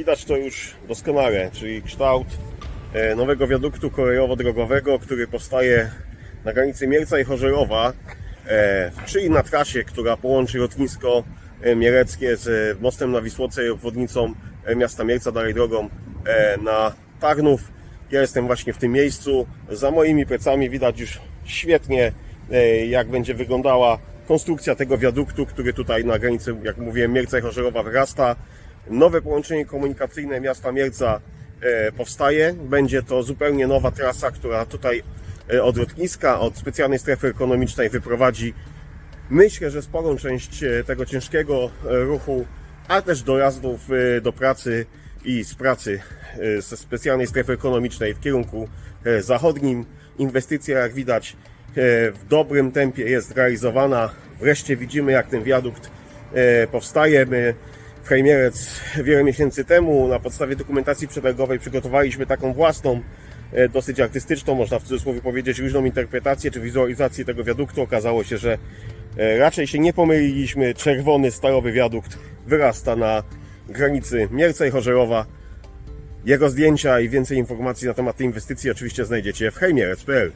Widać to już doskonale, czyli kształt e, nowego wiaduktu kolejowo-drogowego, który powstaje na granicy Mielca i Chorzelowa, e, czyli na trasie, która połączy lotnisko e, mieleckie z mostem na Wisłoce i obwodnicą miasta Mielca, dalej drogą na Tarnów. Ja jestem właśnie w tym miejscu. Za moimi plecami widać już świetnie, jak będzie wyglądała konstrukcja tego wiaduktu, który tutaj na granicy, jak mówiłem, Mielca i Chorzelowa wyrasta. Nowe połączenie komunikacyjne miasta Mielca e, powstaje. Będzie to zupełnie nowa trasa, która tutaj e, od lotniska, od specjalnej strefy ekonomicznej wyprowadzi myślę, że sporą część e, tego ciężkiego ruchu, a też dojazdów do pracy i z pracy ze specjalnej strefy ekonomicznej w kierunku zachodnim. Inwestycja, jak widać, w dobrym tempie jest realizowana. Wreszcie widzimy, jak ten wiadukt powstaje. My w Hejmierec wiele miesięcy temu na podstawie dokumentacji przetargowej przygotowaliśmy taką własną, e, dosyć artystyczną, można w cudzysłowie powiedzieć, różną interpretację czy wizualizację tego wiaduktu. Okazało się, że e, raczej się nie pomyliliśmy. Czerwony, stalowy wiadukt wyrasta na granicy Mielca i Chorzelowa. Jego zdjęcia i więcej informacji na temat tej inwestycji oczywiście znajdziecie w hejmierec.pl.